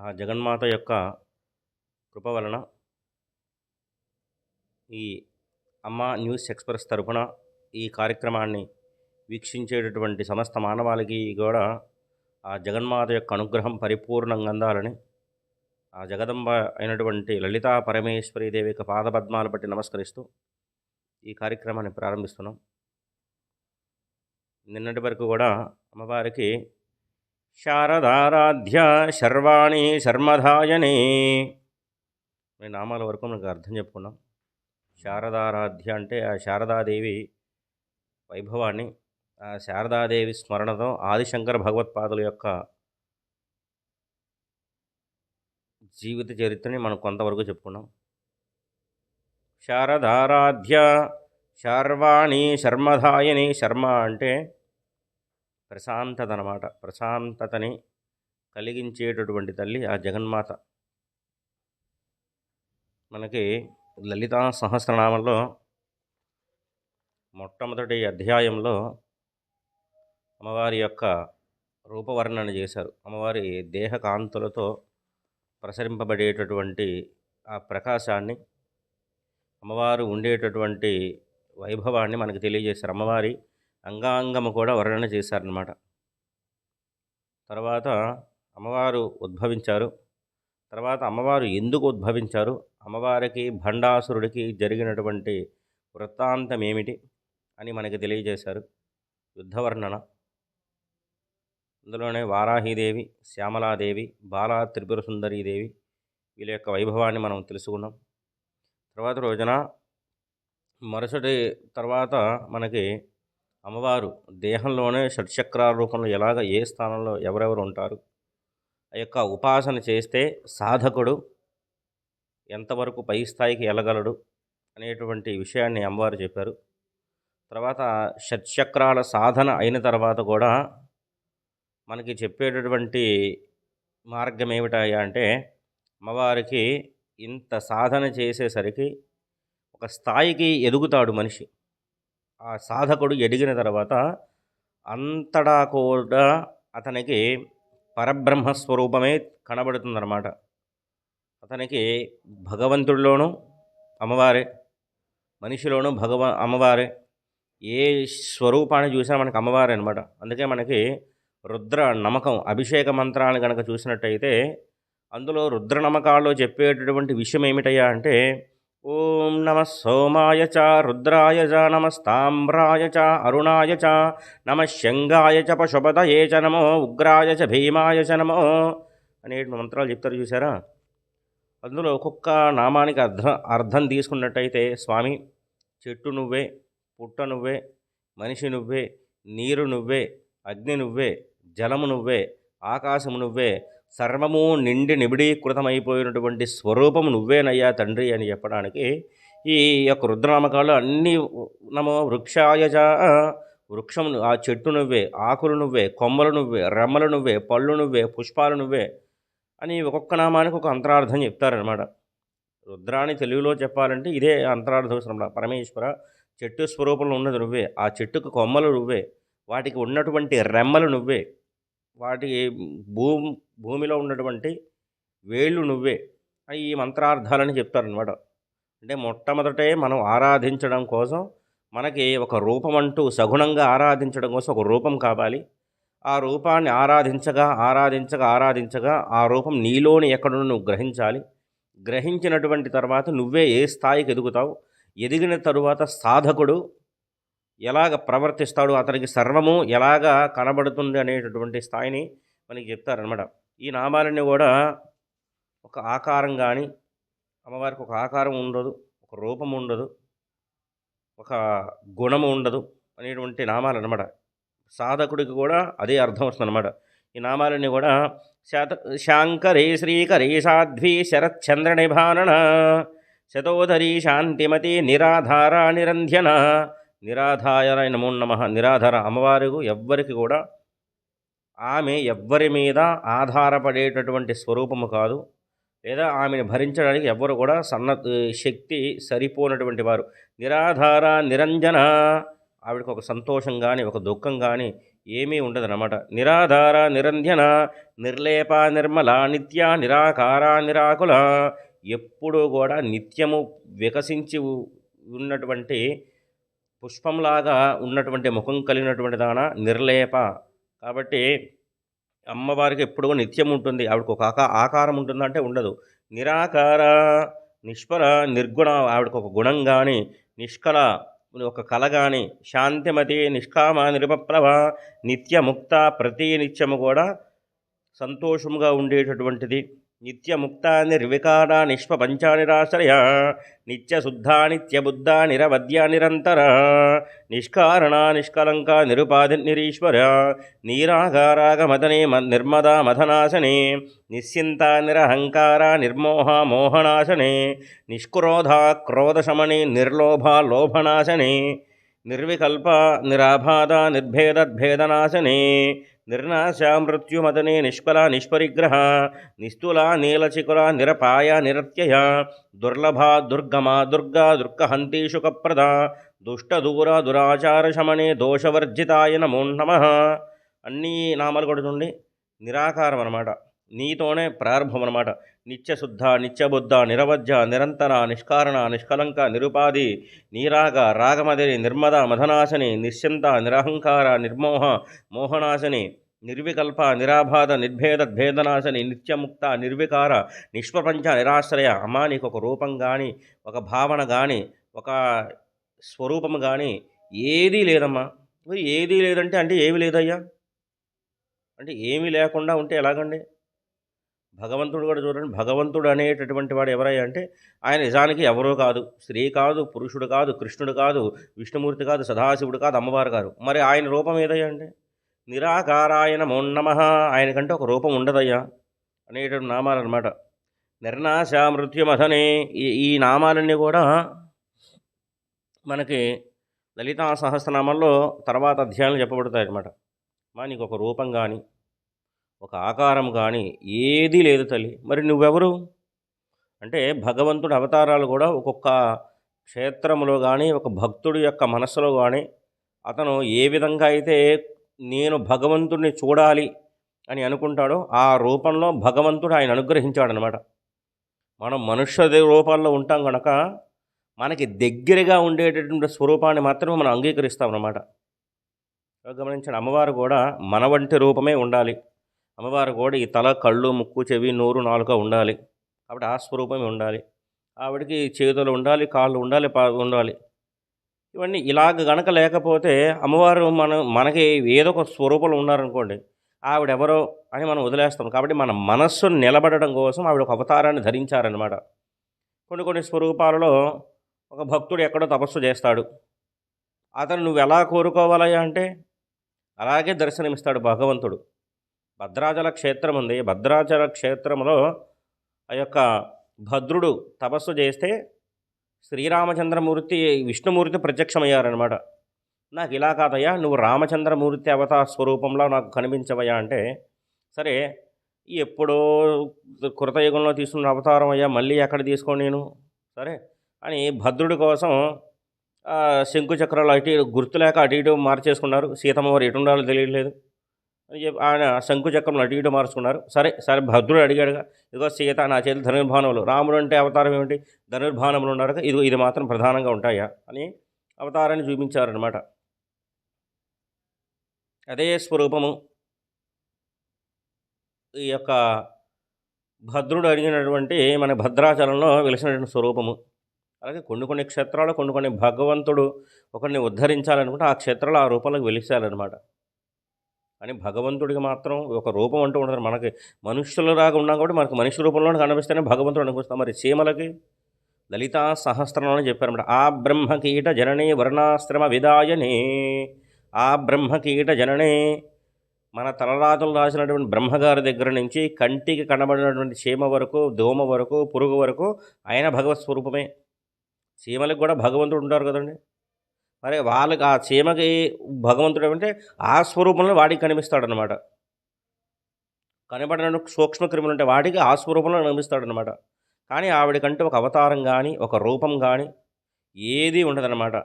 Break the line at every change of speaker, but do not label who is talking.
ఆ జగన్మాత యొక్క కృప వలన ఈ అమ్మ న్యూస్ ఎక్స్ప్రెస్ తరఫున ఈ కార్యక్రమాన్ని వీక్షించేటటువంటి సమస్త మానవాళికి కూడా ఆ జగన్మాత యొక్క అనుగ్రహం పరిపూర్ణంగా అందాలని ఆ జగదంబ అయినటువంటి లలితా పరమేశ్వరి దేవి యొక్క పాదపద్మాలు బట్టి నమస్కరిస్తూ ఈ కార్యక్రమాన్ని ప్రారంభిస్తున్నాం. నిన్నటి వరకు కూడా అమ్మవారికి శారదారాధ్య శర్వాణి శర్మధాయని. మీ నామాల వరకు మనకు అర్థం చెప్పుకున్నాం. శారదారాధ్య అంటే ఆ శారదాదేవి వైభవాన్ని ఆ శారదాదేవి స్మరణతో ఆదిశంకర భగవత్పాదుల యొక్క జీవిత చరిత్రని మనం కొంతవరకు చెప్పుకున్నాం. శారదారాధ్య శర్వాణి శర్మధాయని. శర్మ అంటే ప్రశాంతత అనమాట ప్రశాంతతని కలిగించేటటువంటి తల్లి ఆ జగన్మాత. మనకి లలితా సహస్రనామంలో మొట్టమొదటి అధ్యాయంలో అమ్మవారి యొక్క రూపవర్ణన చేశారు. అమ్మవారి దేహకాంతులతో ప్రసరింపబడేటటువంటి ఆ ప్రకాశాన్ని అమ్మవారు ఉండేటటువంటి వైభవాన్ని మనకు తెలియజేశారు. అమ్మవారి అంగాంగము కూడా వర్ణన చేశారనమాట తర్వాత అమ్మవారు ఉద్భవించారు. తర్వాత అమ్మవారు ఎందుకు ఉద్భవించారు? అమ్మవారికి భండాసురుడికి జరిగినటువంటి వృత్తాంతం ఏమిటి అని మనకి తెలియజేశారు. యుద్ధవర్ణన. అందులోనే వారాహీదేవి శ్యామలాదేవి బాలా త్రిపుర సుందరీదేవి వీళ్ళ యొక్క వైభవాన్ని మనం తెలుసుకున్నాం. తర్వాత రోజున మరుసటి తర్వాత మనకి అమ్మవారు దేహంలోనే షట్చక్రాల రూపంలో ఎలాగ ఏ స్థానంలో ఎవరెవరు ఉంటారు? ఆ యొక్క ఉపాసన చేస్తే సాధకుడు ఎంతవరకు పై స్థాయికి వెళ్ళగలడు అనేటువంటి విషయాన్ని అమ్మవారు చెప్పారు. తర్వాత షట్చక్రాల సాధన అయిన తర్వాత కూడా మనకి చెప్పేటటువంటి మార్గం ఏమిటాయా అంటే అమ్మవారికి ఇంత సాధన చేసేసరికి ఒక స్థాయికి ఎదుగుతాడు మనిషి. ఆ సాధకుడు ఎదిగిన తర్వాత అంతటా కూడా అతనికి పరబ్రహ్మ స్వరూపమే కనబడుతుందన్నమాట. అతనికి భగవంతుడిలోనూ అమ్మవారే మనిషిలోనూ భగవ అమ్మవారే ఏ స్వరూపాన్ని చూసినా మనకి అమ్మవారే అనమాట అందుకే మనకి రుద్ర నమ్మకం అభిషేక మంత్రాన్ని కనుక చూసినట్టయితే అందులో రుద్ర నమ్మకాల్లో చెప్పేటటువంటి విషయం ఏమిటయ్యా అంటే ఓం నమ సోమాయ చ రుద్రాయ చ నమస్తామ్రాయ చ అరుణాయ చ నమ శంగాయ చ పశుపతయే చ నమో ఉగ్రాయ చ భీమాయ చ నమో అనే మంత్రాలు చెప్తారు చూసారా అందులో ఒక్కొక్క నామానికి అర్థం అర్థం తీసుకున్నట్టయితే స్వామి చెట్టు నువ్వే పుట్ట నువ్వే మనిషి నువ్వే నీరు నువ్వే అగ్ని నువ్వే జలము నువ్వే ఆకాశము నువ్వే సర్వము నిండి నిబిడీకృతమైపోయినటువంటి స్వరూపము నువ్వేనయ్యా తండ్రి అని చెప్పడానికి ఈ యొక్క రుద్రనామకాలు అన్నీ నమో వృక్షాయజ వృక్షం ఆ చెట్టు నువ్వే ఆకులు నువ్వే కొమ్మలు నువ్వే రెమ్మలు నువ్వే పళ్ళు నువ్వే పుష్పాలు నువ్వే అని ఒక్కొక్క నామానికి ఒక అంతరార్థం చెప్తారనమాట రుద్రాన్ని తెలుగులో చెప్పాలంటే ఇదే అంతరార్థం పరమేశ్వర చెట్టు స్వరూపంలో ఉన్నది నువ్వే ఆ చెట్టుకు కొమ్మలు నువ్వే వాటికి ఉన్నటువంటి రెమ్మలు నువ్వే వాటి భూమి భూమిలో ఉన్నటువంటి వేళ్ళు నువ్వే అని ఈ మంత్రార్థాలని చెప్తారనమాట అంటే మొట్టమొదటే మనం ఆరాధించడం కోసం మనకి ఒక రూపం అంటూ సగుణంగా ఆరాధించడం కోసం ఒక రూపం కావాలి. ఆ రూపాన్ని ఆరాధించగా ఆరాధించగా ఆరాధించగా ఆ రూపం నీలోని ఎక్కడో నువ్వు గ్రహించాలి. గ్రహించినటువంటి తర్వాత నువ్వే ఏ స్థాయికి ఎదుగుతావు? ఎదిగిన తరువాత సాధకుడు ఎలాగ ప్రవర్తిస్తాడు? అతనికి సర్వము ఎలాగ కనబడుతుంది అనేటటువంటి స్థాయిని మనకి చెప్తారనమాట ఈ నామాలన్నీ కూడా ఒక ఆకారం కానీ అమ్మవారికి ఒక ఆకారం ఉండదు ఒక రూపం ఉండదు ఒక గుణము ఉండదు అనేటువంటి నామాలు అనమాట సాధకుడికి కూడా అదే అర్థం వస్తుంది అనమాట ఈ నామాలన్నీ కూడా శత శాంకరే శ్రీకరే సాధ్వి శరత్చంద్ర నిభానన శతోధరి శాంతిమతి నిరాధార నిరంధ్యన నిరాధార నమో నమ నిరాధార అమ్మవారు ఎవ్వరికి కూడా ఆమె ఎవ్వరి మీద ఆధారపడేటటువంటి స్వరూపము కాదు. లేదా ఆమెను భరించడానికి ఎవ్వరు కూడా సన్న శక్తి సరిపోనటువంటి వారు. నిరాధార నిరంజన ఆవిడకు ఒక సంతోషం కానీ ఒక దుఃఖం కానీ ఏమీ ఉండదన్నమాట. నిరాధార నిరంజన నిర్లేప నిర్మల నిత్య నిరాకార నిరాకుల ఎప్పుడూ కూడా నిత్యము వికసించి ఉన్నటువంటి పుష్పంలాగా ఉన్నటువంటి ముఖం కలిగినటువంటి దాన నిర్లేప కాబట్టి అమ్మవారికి ఎప్పుడూ నిత్యం ఉంటుంది. ఆవిడకు ఒక ఆకారం ఉంటుందా అంటే ఉండదు. నిరాకార నిష్ఫల నిర్గుణ ఆవిడకు ఒక గుణం కానీ నిష్కల ఒక కళ కానీ శాంతిమతి నిష్కామ నిరుపప్లవ నిత్యముక్త ప్రతి నిత్యము కూడా సంతోషముగా ఉండేటటువంటిది. నిత్యముక్త నిర్వికారా నిష్పంచ నిత్యశుద్ధా నిత్యబుద్ధా నిరవద్య నిరంతర నిష్కారణ నిష్కలంక నిరుపాధి నిరీశ్వర నీరాగారాగమదనే నిర్మదా మధనాశనే నిశ్చింత నిరహంకార నిర్మోహ మోహనాశనే నిష్క్రోధ క్రోధశమనే నిర్లోభ లోభనాశనే నిర్వికల్ప నిరాభాద నిర్భేదద్భేదనాశనే నిర్నాశ మృత్యుమదనే నిష్ఫల నిష్పరిగ్రహ నిస్తుల నీలచికుల నిరపాయ నిరత్యయ దుర్లభ దుర్గమ దుర్గా దుర్గహంతి శుకప్రద దుష్టదూర దురాచారశమనే దోషవర్జితాయ నమో నమ. అన్ని నామాలు కూడా చూడండి. నిరాకారం అనమాట నీతోనే ప్రారంభం అనమాట నిత్యశుద్ధ నిత్యబుద్ధ నిరవజ్య నిరంతర నిష్కారణ నిష్కలంక నిరుపాధి నీరాగ రాగమదిరి నిర్మద మధనాశని నిశ్చింత నిరహంకార నిర్మోహ మోహనాశని నిర్వికల్ప నిరాబాధ నిర్భేద భేదనాశని నిత్యముక్త నిర్వికార నిష్ప్రపంచ నిరాశ్రయ అమ్మా నీకు ఒక రూపం కానీ ఒక భావన కానీ ఒక స్వరూపం కానీ ఏదీ లేదమ్మా. మరి ఏదీ లేదంటే అంటే ఏమి లేదయ్యా? అంటే ఏమీ లేకుండా ఉంటే ఎలాగండి? భగవంతుడు కూడా చూడండి భగవంతుడు అనేటటువంటి వాడు ఎవరయ్యా అంటే ఆయన నిజానికి ఎవరో కాదు. స్త్రీ కాదు పురుషుడు కాదు కృష్ణుడు కాదు విష్ణుమూర్తి కాదు సదాశివుడు కాదు అమ్మవారు కాదు. మరి ఆయన రూపం ఏదయ్యా అంటే? నిరాకారాయణ మోన్నమ ఆయనకంటే ఒక రూపం ఉండదయ్యా. అనేటువంటి నామాలు అనమాట నిర్నాశ మృత్యుమధనే ఈ ఈ నామాలన్నీ కూడా మనకి లలితా సహస్రనామంలో తర్వాత అధ్యాయాలు చెప్పబడతాయి అనమాట మా నీకు ఒక రూపం కానీ ఒక ఆకారం కానీ ఏదీ లేదు తల్లి. మరి నువ్వెవరు? అంటే భగవంతుడి అవతారాలు కూడా ఒక్కొక్క క్షేత్రములో కానీ ఒక భక్తుడి యొక్క మనస్సులో కానీ అతను ఏ విధంగా అయితే నేను భగవంతుడిని చూడాలి అని అనుకుంటాడో ఆ రూపంలో భగవంతుడు ఆయన అనుగ్రహించాడనమాట. మనం మనుష్య రూపాల్లో ఉంటాం కనుక మనకి దగ్గరగా ఉండేటటువంటి స్వరూపాన్ని మాత్రమే మనం అంగీకరిస్తాం అన్నమాట గమనించండి అమ్మవారు కూడా మన వంటి రూపమే ఉండాలి. అమ్మవారు కూడా ఈ తల కళ్ళు ముక్కు చెవి నోరు నాలుక ఉండాలి. కాబట్టి ఆ స్వరూపమే ఉండాలి. ఆవిడకి చేతులు ఉండాలి కాళ్ళు ఉండాలి పా ఉండాలి. ఇవన్నీ ఇలాగ గనక లేకపోతే అమ్మవారు మన మనకి ఏదో ఒక స్వరూపంలో ఉన్నారనుకోండి ఆవిడెవరో అని మనం వదిలేస్తాం. కాబట్టి మన మనస్సు నిలబడడం కోసం ఆవిడ ఒక అవతారాన్ని ధరించారనమాట కొన్ని కొన్ని స్వరూపాలలో ఒక భక్తుడు ఎక్కడో తపస్సు చేస్తాడు. అతను నువ్వు ఎలా కోరుకోవాలయ్యా అంటే అలాగే దర్శనమిస్తాడు భగవంతుడు. భద్రాచల క్షేత్రం ఉంది. భద్రాచల క్షేత్రంలో ఆ యొక్క భద్రుడు తపస్సు చేస్తే శ్రీరామచంద్రమూర్తి విష్ణుమూర్తి ప్రత్యక్షమయ్యారనమాట నాకు ఇలా కాదయ్యా నువ్వు రామచంద్రమూర్తి అవతార స్వరూపంలో నాకు కనిపించవయ్యా అంటే సరే ఎప్పుడో కృతయుగంలో తీసుకున్న అవతారం అయ్యా మళ్ళీ ఎక్కడ తీసుకోండి నేను? సరే అని భద్రుడి కోసం శంకుచక్రాలు అటు గుర్తులేక గుర్తు లేక అటు ఇటు మార్చేసుకున్నారు. సీతమ్మ వారు ఎటు ఉండాలో తెలియట్లేదు. అని చెప్పి ఆయన శంకుచక్రంలో అటు ఇటు మార్చుకున్నారు సరే సరే భద్రుడు అడిగాడుగా ఇదిగో సీత నా చేతి ధనుర్భానములు రాముడు అంటే అవతారం ఏమిటి? ధనుర్భానములు ఉన్నారు ఇదిగో ఇది మాత్రం ప్రధానంగా ఉంటాయా అని అవతారాన్ని చూపించారనమాట అదే స్వరూపము. ఈ యొక్క భద్రుడు అడిగినటువంటి మన భద్రాచలంలో వెలిసినటువంటి స్వరూపము. అలాగే కొన్ని కొన్ని క్షేత్రాలు కొన్ని కొన్ని భగవంతుడు ఒకరిని ఉద్ధరించాలనుకుంటే ఆ క్షేత్రాలు ఆ రూపంలోకి వెలిసాలన్నమాట కానీ భగవంతుడికి మాత్రం ఒక రూపం అంటూ ఉండదు. మనకి మనుష్యులలాగా ఉన్నాం కాబట్టి మనకు మనిషి రూపంలోనే కనిపిస్తేనే భగవంతుడు అనిపిస్తాం మరి చీమలకి? లలితా సహస్రంలోనే చెప్పారన్నమాట. ఆ బ్రహ్మకీట జననే వర్ణాశ్రమ విదాయనే ఆ బ్రహ్మకీట జననే మన తలరాతులు రాసినటువంటి బ్రహ్మగారి దగ్గర నుంచి కంటికి కనబడినటువంటి చీమ వరకు దోమ వరకు పురుగు వరకు ఆయన భగవత్ స్వరూపమే. చీమలకు కూడా భగవంతుడు ఉంటారు కదండి. మరి వాళ్ళకి ఆ చీమకి భగవంతుడు ఏమంటే ఆ స్వరూపంలో వాడికి కనిపిస్తాడనమాట కనబడిన సూక్ష్మ క్రిములు వాడికి ఆ స్వరూపంలో కనిపిస్తాడనమాట కానీ ఆవిడకంటే ఒక అవతారం కానీ ఒక రూపం కానీ ఏదీ ఉండదన్నమాట.